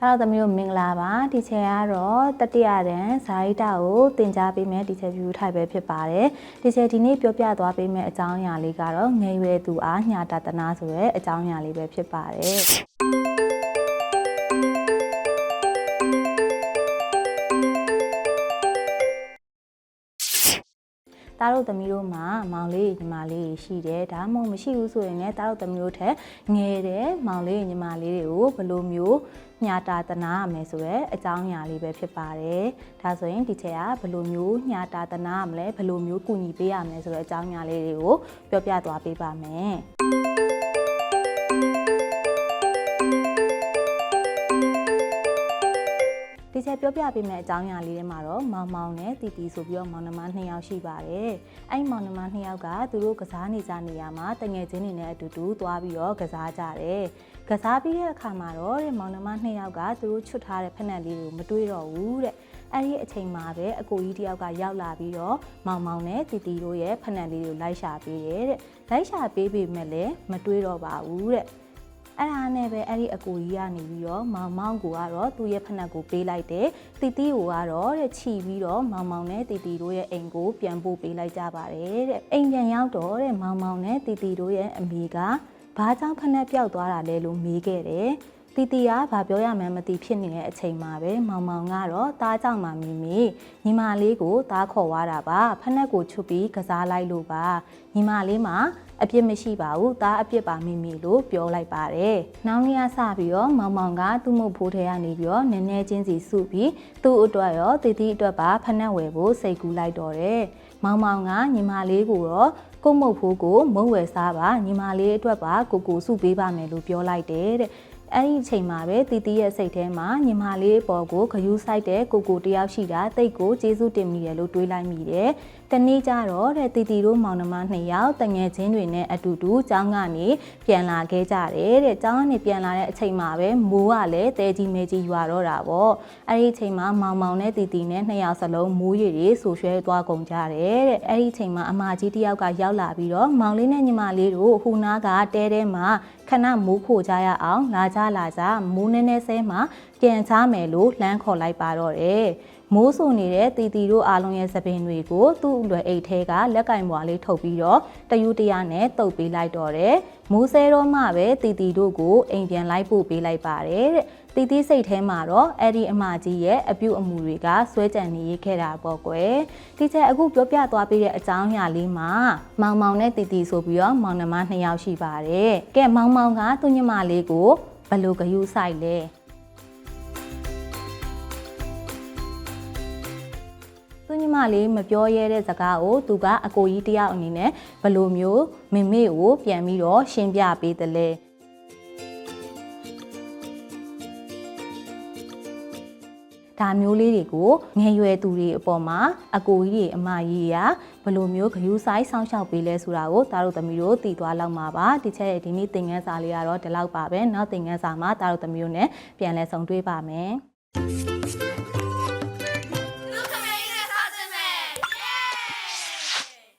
ကတော့သမီးတို့မင်္ဂလာပါဒီချယ်ကတော့တတိယတန်းဇာတိတာကိုသင်ကြားပေးမယ်ဒီချယ် view ထိုက်ပဲဖြစ်ပါတယ်ဒီချယ်ဒီနေ့ပြောပြသွားပေးမယ်အကြောင်းအရာလေးကတော့ငယ်ရွယ်သူအားညာတတနာဆိုတဲ့အကြောင်းအရာလေးပဲဖြစ်ပါတယ် တားတို့သမီးတို့မှာမောင်လေးညီမလေးရှိတယ်ဒါမှမဟုတ်မရှိဘူးဆိုရင်လည်းတားတို့သမီးတို့ထက်ငယ်တယ်မောင်လေးညီမလေးတွေကိုဘယ်လိုမျိုးညာတာတနာရမယ်ဆိုတော့အကြောင်းအရာလေးပဲဖြစ်ပါတယ်ဒါဆိုရင်ဒီချက်ကဘယ်လိုမျိုးညာတာတနာရမလဲဘယ်လိုမျိုးကူညီပေးရမလဲဆိုတော့အကြောင်းအရာလေးတွေကိုပြောပြသွားပေးပါမယ် ချက်ပြောပြပေးမယ့်အကြောင်းအရာလေးတွေမှာတော့မောင်မောင်နဲ့တီတီဆိုပြီးတော့မောင်နှမနှစ်ယောက်ရှိပါတယ်။အဲ့ဒီမောင်နှမနှစ်ယောက်ကသူတို့ကစားနေကြနေရမှာတငယ်ချင်းတွေနဲ့အတူတူသွားပြီးတော့ကစားကြတယ်။ကစားပြီးတဲ့အခါမှာတော့တဲ့မောင်နှမနှစ်ယောက်ကသူတို့ချွတ်ထားတဲ့ဖက်နက်လေးကိုမတွေးတော့ဘူးတဲ့။အဲ့ဒီအချိန်မှာပဲအကိုကြီးတယောက်ကရောက်လာပြီးတော့မောင်မောင်နဲ့တီတီတို့ရဲ့ဖက်နက်လေးကိုလိုက်ရှာပေးတယ်တဲ့။လိုက်ရှာပေးပေမဲ့လည်းမတွေးတော့ပါဘူးတဲ့။ အဲ့ဒါနဲ့ပဲအဲ့ဒီအကိုကြီးကနေပြီးတော့မောင်မောင်ကိုကတော့သူ့ရဲ့ဖက်နှက်ကိုပေးလိုက်တယ်တီတီကိုကတော့တဲ့ခြီပြီးတော့မောင်မောင်နဲ့တီတီတို့ရဲ့အိမ်ကိုပြန်ပို့ပေးလိုက်ကြပါတယ်တဲ့အိမ်ပြန်ရောက်တော့တဲ့မောင်မောင်နဲ့တီတီတို့ရဲ့အမိကဘာကြောင့်ဖက်နှက်ပျောက်သွားတာလဲလို့မေးခဲ့တယ်တီတီကဘာပြောရမှန်းမသိဖြစ်နေတဲ့အချိန်မှာပဲမောင်မောင်ကတော့တားကြောင့်မှမိမိညီမလေးကိုတားခေါ်သွားတာပါဖက်နှက်ကိုချွတ်ပြီးကစားလိုက်လို့ပါညီမလေးမှာ အပြစ်မရှိပါဘူး။ဒါအပြစ်ပါမိမိလို့ပြောလိုက်ပါတယ်။နောက်နေ့ကစပြီးတော့မောင်မောင်ကသူ့မုတ်ဖိုးထဲကနေပြီးတော့နည်းနည်းချင်းစီစုပြီးသူ့အတွက်ရောတည်တည်အတွက်ပါဖက်နှက်ဝယ်ဖို့စိတ်ကူးလိုက်တော့တယ်။မောင်မောင်ကညီမလေးကိုတော့ကိုမုတ်ဖိုးကိုမုံဝယ်စားပါညီမလေးအတွက်ပါကိုကိုစုပေးပါမယ်လို့ပြောလိုက်တယ်တဲ့။အဲ့ဒီအချိန်မှာပဲတီတီရဲ့စိတ်ထဲမှာညီမလေးပေါ်ကိုဂယူးဆိုင်တဲ့ကိုကိုတယောက်ရှိတာတိတ်ကိုကျေးဇူးတင်မိတယ်လို့တွေးလိုက်မိတယ်။တနေ့ကျတော့တဲ့တီတီတို့မောင်နှမနှစ်ယောက်တငယ်ချင်းတွေနဲ့အတူတူကျောင်းကနေပြန်လာခဲ့ကြတယ်တဲ့။ကျောင်းကနေပြန်လာတဲ့အချိန်မှာပဲမိုးကလည်းတဲကြီးမဲကြီးရွာတော့တာပေါ့။အဲ့ဒီအချိန်မှာမောင်မောင်နဲ့တီတီနဲ့နှစ်ယောက်စလုံးမိုးရည်တွေဆူရွှဲသွားကုန်ကြတယ်တဲ့။အဲ့ဒီအချိန်မှာအမကြီးတယောက်ကရောက်လာပြီးတော့မောင်လေးနဲ့ညီမလေးတို့ဟူနာကတဲတဲမှာခဏမိုးခိုကြရအောင်လာကြလာကြမိုးနေနေဆဲမှာပြန်ချမယ်လို့လှမ်းခေါ်လိုက်ပါတော့တယ်မိုးဆူနေတဲ့တီတီတို့အားလုံးရဲ့သပင်တွေကိုသူ့အလွယ်အိတ်ထဲကလက်ကင်ပွားလေးထုတ်ပြီးတော့တယူတရနဲ့တုပ်ပေးလိုက်တော့တယ်မိုးဆဲတော့မှပဲတီတီတို့ကိုအိမ်ပြန်လိုက်ပို့ပေးလိုက်ပါတယ်တဲ့တီတီစိတ်ထဲမှာတော့အဲ့ဒီအမကြီးရဲ့အပြုတ်အမူတွေကဆွဲကြံနေရခဲ့တာပေါ့ကွယ်တီချက်အခုပြောပြသွားပေးတဲ့အကြောင်းအရာလေးမှာမောင်မောင်နဲ့တီတီဆိုပြီးတော့မောင်နှမနှစ်ယောက်ရှိပါတယ်ကဲမောင်မောင်ကသူ့ညီမလေးကိုဘယ်လိုဂယုဆိုင်လဲ ညီမလေးမပြောရဲတဲ့စကားကိုသူကအကိုကြီးတယောက်အနေနဲ့ဘယ်လိုမျိုးမမေကိုပြန်ပြီးတော့ရှင်းပြပေးတယ်လဲဒါမျိုးလေးတွေကိုငယ်ရွယ်သူတွေအပေါ်မှာအကိုကြီးတွေအမကြီးတွေကဘယ်လိုမျိုးဂယူးဆိုင်စောင့်ရှောက်ပေးလဲဆိုတာကိုတားတို့သမီးတို့သိသွားလောက်မှာပါဒီချက်ရဲ့ဒီနေ့သင်ခန်းစာလေးကတော့ဒီလောက်ပါပဲနောက်သင်ခန်းစာမှာတားတို့သမီးတို့ ਨੇ ပြန်လဲဆုံတွေ့ပါမယ်